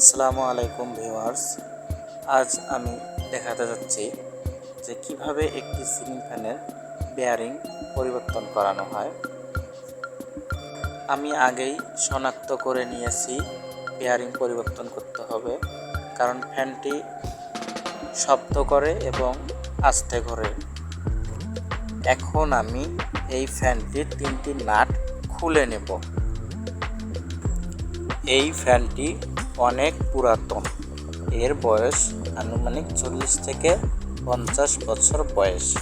আসসালামু আলাইকুম ভিউয়ার্স। আজ আমি দেখাতে যাচ্ছি যে কীভাবে একটি সিলিং ফ্যানের বেয়ারিং পরিবর্তন করানো হয়। আমি আগেই শনাক্ত করে নিয়েছি বেয়ারিং পরিবর্তন করতে হবে, কারণ ফ্যানটি শব্দ করে এবং আস্তে করে এখন আমি এই ফ্যানটির তিনটি নাট খুলে নেব। এই ফ্যানটি অনেক পুরাতন। এর বয়স আনুমানিক চল্লিশ থেকে পঞ্চাশ বছর বয়স।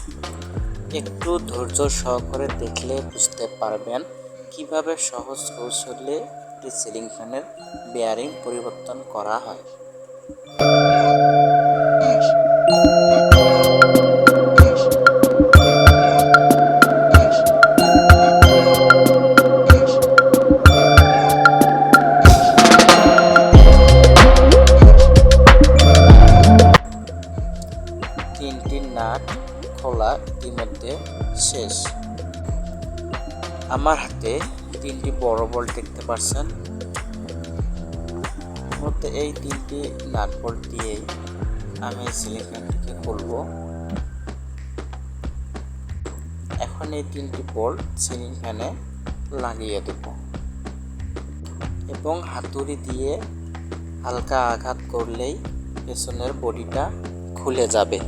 একটু ধৈর্য সহকারে দেখলে বুঝতে পারবেন কীভাবে সহজ কৌশলে একটি সিলিং ফ্যানের বেয়ারিং পরিবর্তন করা হয়। আমার হাতে তিনটি বড় বল দেখতে পাচ্ছেন। মধ্যে এই তিনটি নাট বল দিয়েই আমি সিলিং ফ্যানটিকে খুলবো। এখন এই তিনটি বল সিলিং ফ্যানে লাগিয়ে দেব এবং হাতুড়ি দিয়ে হালকা আঘাত করলেই পেছনের বডিটা খুলে যাবে।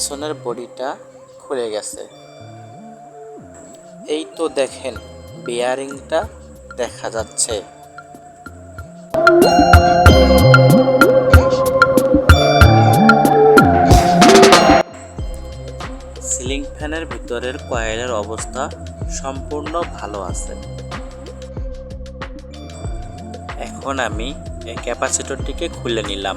পেছনের বডিটা খুলে গেছে। এই তো দেখেন বেয়ারিংটা দেখা যাচ্ছে। সিলিং ফ্যানের ভিতরের কয়েলের অবস্থা সম্পূর্ণ ভালো আছে। এখন আমি এই ক্যাপাসিটরটিকে খুলে নিলাম।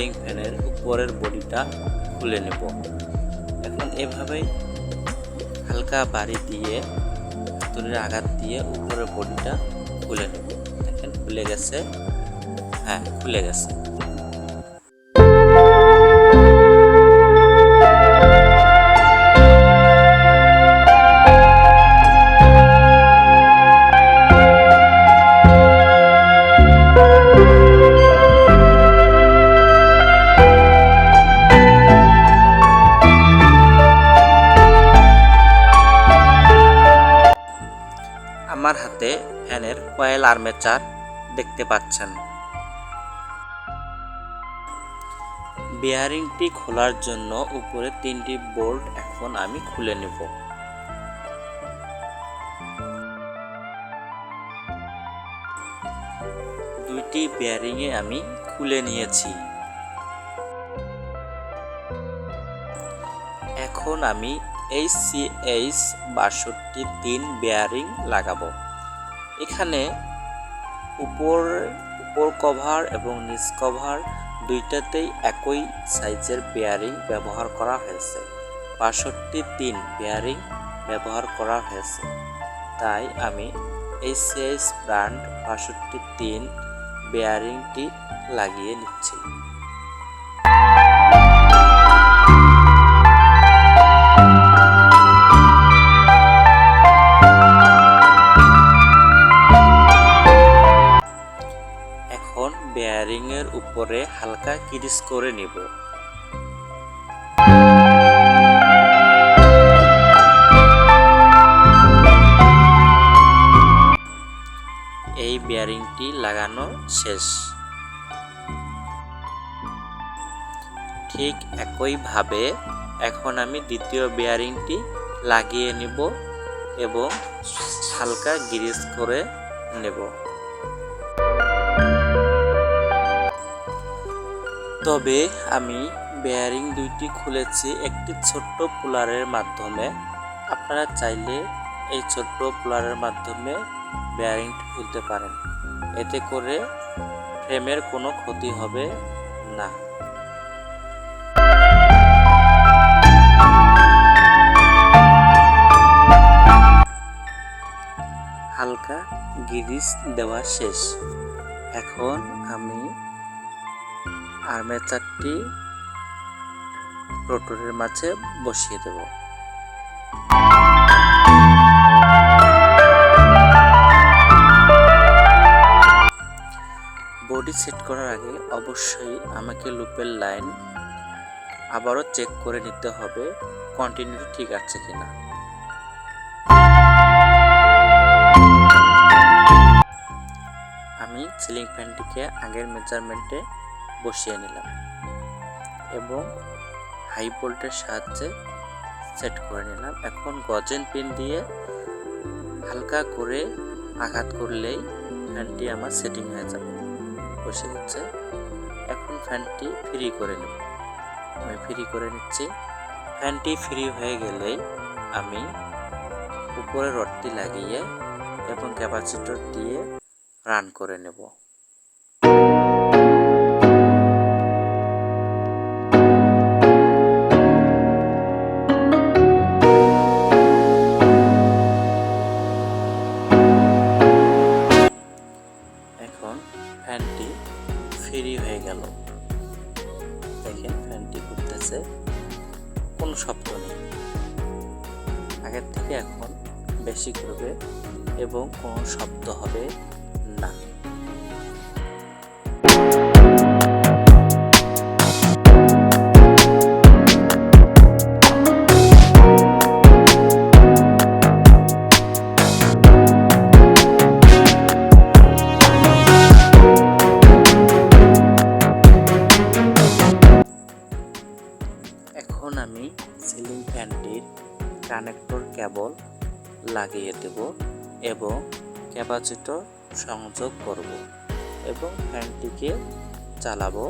সিলিং ফ্যানের উপরের বডিটা খুলে নেব। এখন এভাবেই হালকা বাড়ি দিয়ে, হাতুড়ির আঘাত দিয়ে উপরের বডিটা খুলে নেব। দেখেন, খুলে গেছে। হ্যাঁ খুলে গেছে। কয়েল আর্মেচার দেখতে পাচ্ছেন। বেয়ারিংটি খোলার জন্য উপরে তিনটি বোল্ট এখন আমি খুলে নেব। দুইটি বেয়ারিংয়ে আমি খুলে নিয়েছি। এখন আমি এইচ সি এইচ বাষট্টি তিন বেয়ারিং লাগাবো। এখানে উপর উপর কভার এবং নিচ কভার দুইটাতেই একই সাইজের বেয়ারিং ব্যবহার করা হয়েছে। বাষট্টি তিন বেয়ারিং ব্যবহার করা হয়েছে। তাই আমি এই সিএস ব্র্যান্ড বাষট্টি তিন বেয়ারিংটি লাগিয়ে নিচ্ছি। এখন উপরে হালকা কিরিস করে নিব। এই বেয়ারিংটি লাগানো শেষ। ঠিক একইভাবে এখন আমি দ্বিতীয় বেয়ারিংটি লাগিয়ে নিব এবং হালকা গ্রিস করে নেব। তবে আমি বেয়ারিং দুইটি খুলেছি একটি ছোট্ট পুলারের মাধ্যমে। আপনারা চাইলে এই ছোট্ট পুলারের মাধ্যমে বেয়ারিংটি খুলতে পারেন। এতে করে ফ্রেমের কোনো ক্ষতি হবে না। হালকা গিরিস দেওয়া শেষ। এখন আমি আর্মেচারটি রোটরের মাঝে বসিয়ে দেব। বডি সেট করার আগে অবশ্যই আমাকে লুপের লাইন আবারও চেক করে নিতে হবে কন্টিনিউ ঠিক আছে কিনা। আমি সিলিং ফ্যানটিকে আগের মেজারমেন্টে বসিয়ে নিলাম। এবং হাই ভোল্টের সাহায্যে সেট করে নিলাম। এখন গজেন পিন দিয়ে হালকা করে আঘাত করলেই ফ্যানটি আমার সেটিং হয়ে যাবে। বসে গেছে এখন ফ্যানটি ফ্রি করে নেব। আমি ফ্রি করে নিচ্ছি। ফ্যানটি ফ্রি হয়ে গেলেই আমি উপরে রডটি লাগিয়ে এবং ক্যাপাসিটর দিয়ে রান করে নেব। ফ্রি হয়ে গেল। দেখেন, ফ্যানটি ঘুরতেছে কোনো শব্দ নেই। আগের থেকে এখন বেশি করবে এবং কোনো শব্দ হবে না। কানেক্টর কেবল লাগিয়ে দেব এবং ক্যাপাসিটর সংযোগ করব এবং ফ্যানটিকে চালাবো।